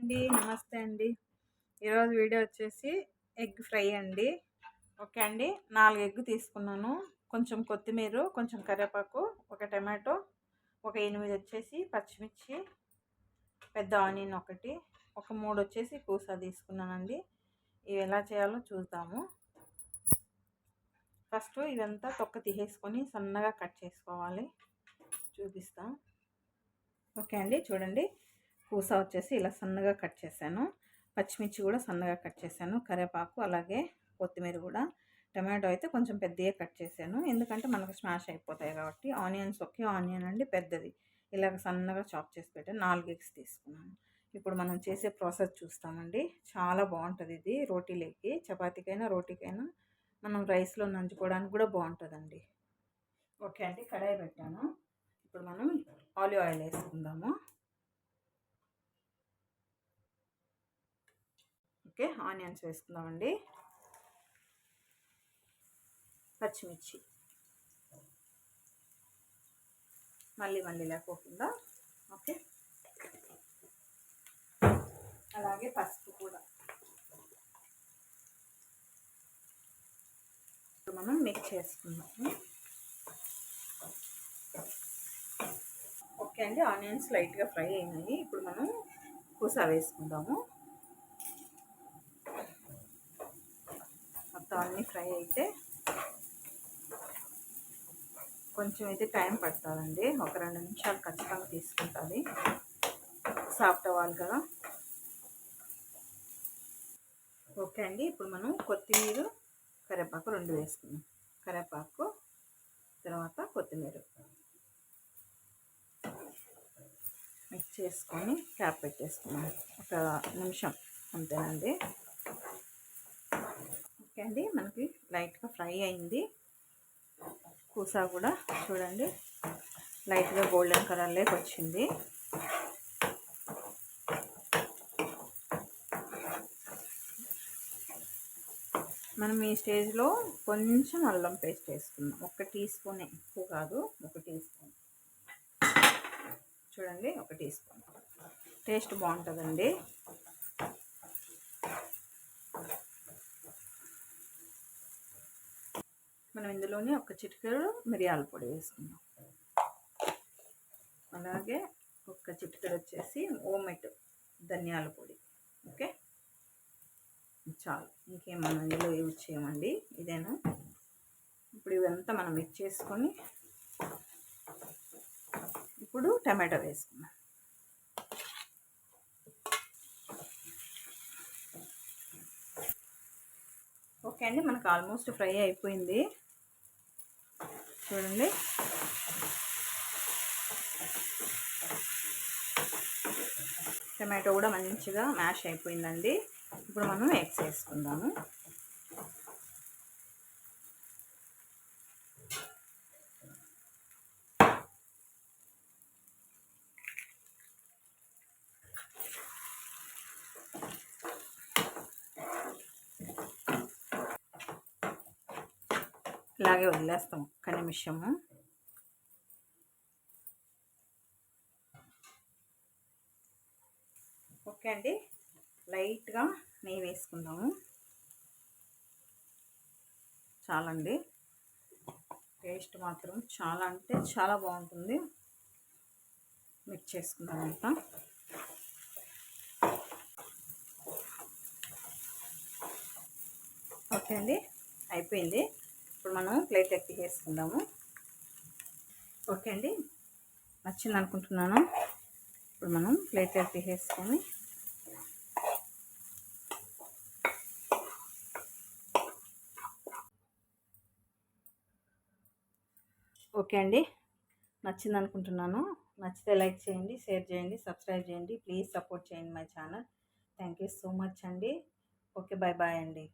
అండి. నమస్తే అండి. ఈరోజు వీడియో వచ్చేసి ఎగ్ ఫ్రై అండి. ఓకే అండి. నాలుగు ఎగ్ తీసుకున్నాను. కొంచెం కొత్తిమీర కొంచెం కరివేపాకు ఒక టమాటో ఒక ఎనిమిది వచ్చేసి పచ్చిమిర్చి పెద్ద ఆనియన్ ఒకటి ఒక మూడు వచ్చేసి పూస తీసుకున్నానండి. ఇవి ఎలా చేయాలో చూద్దాము. ఫస్ట్ ఇదంతా తొక్క తీసేసుకొని సన్నగా కట్ చేసుకోవాలి. చూపిస్తాం. ఓకే అండి. చూడండి. పూస వచ్చేసి ఇలా సన్నగా కట్ చేశాను. పచ్చిమిర్చి కూడా సన్నగా కట్ చేశాను. కరివేపాకు అలాగే కొత్తిమీర కూడా. టమాటో అయితే కొంచెం పెద్దగా కట్ చేశాను. ఎందుకంటే మనకు స్మాష్ అయిపోతాయి కాబట్టి ఆనియన్స్ ఒకే ఆనియన్ అండి పెద్దది. ఇలాగ సన్నగా చాప్ చేసి పెట్టాను. నాలుగు ఎగ్స్ తీసుకున్నాను. ఇప్పుడు మనం చేసే ప్రాసెస్ చూస్తామండి. చాలా బాగుంటుంది ఇది రోటీలకి. చపాతీకైనా రోటీకైనా మనం రైస్లో నంచుకోవడానికి కూడా బాగుంటుందండి. ఓకే అండి. కడాయి పెట్టాను. ఇప్పుడు మనం ఆలివ్ ఆయిల్ వేసుకుందాము. ఓకే ఆనియన్స్ వేసుకుందామండి. పచ్చిమిర్చి. మళ్ళీ మళ్ళీ లేకోకుండా ఓకే. అలాగే పసుపు కూడా. మనం మిక్స్ చేసుకుందాము. ఓకే అండి ఆనియన్స్ లైట్గా ఫ్రై అయినాయి. ఇప్పుడు మనం కూసా వేసుకుందాము. మొత్తం అన్నీ ఫ్రై అయితే కొంచెం అయితే టైం పడుతుందండి. ఒక రెండు నిమిషాలు ఖచ్చితంగా తీసుకుంటుంది. సాఫ్ట్ అవ్వాలి కదా. ఓకే అండి. ఇప్పుడు మనం కొత్తిమీర కరివేపాకు రెండు వేసుకుందాం. కరివేపాకు తర్వాత కొత్తిమీర. మిక్స్ చేసుకొని క్యాప్ పెట్టేసుకున్నాం ఒక నిమిషం అంతేనండి. చూడండి మనకి లైట్గా ఫ్రై అయింది. కూసా కూడా చూడండి. లైట్గా గోల్డెన్ కలర్లోకి వచ్చింది. మనం ఈ స్టేజ్లో కొంచెం అల్లం పేస్ట్ వేసుకుందాం. ఒక టీ స్పూన్ ఎక్కువ కాదు ఒక టీ స్పూన్. చూడండి ఒక టీ స్పూన్. టేస్ట్ బాగుంటుందండి. మనం ఇందులోనే ఒక చిటికెడు మిరియాల పొడి వేసుకుందాం. అలాగే ఒక చిటికెడు వచ్చేసి ఓమెట్ ధనియాల పొడి. ఓకే? చాలు. ఇంకేం మనం ఇందులో యూజ్ చేయమండి? ఇదేనా? ఇప్పుడు ఇవంతా మనం మిక్స్ చేసుకొని ఇప్పుడు టమాటో వేసుకుందాం. ఓకే అండి మనకు ఆల్మోస్ట్ ఫ్రై అయిపోయింది. చూడండి. టమాటో కూడా మంచిగా మ్యాష్ అయిపోయిందండి. ఇప్పుడు మనం ఎగ్స్ వేసుకుందాము. ఇలాగే వదిలేస్తాం ఒక్క నిమిషము. ఓకే అండి. లైట్గా నెయ్యి వేసుకుందాము. చాలండి. టేస్ట్ మాత్రం చాలా అంటే చాలా బాగుంటుంది. మిక్స్ చేసుకుందాం అంతా. ఓకే అండి. అయిపోయింది. ఇప్పుడు మనం ప్లేట్ ఎక్కి వేసుకుందాము. ఓకే అండి. నచ్చింది అనుకుంటున్నాను. ఇప్పుడు మనం ప్లేట్ ఎక్కి వేసుకొని ఓకే అండి. నచ్చింది అనుకుంటున్నాను. నచ్చితే లైక్ చేయండి షేర్ చేయండి సబ్స్క్రైబ్ చేయండి. ప్లీజ్ సపోర్ట్ చేయండి my channel. Thank you so much అండి. ఓకే బాయ్ బాయ్ అండి.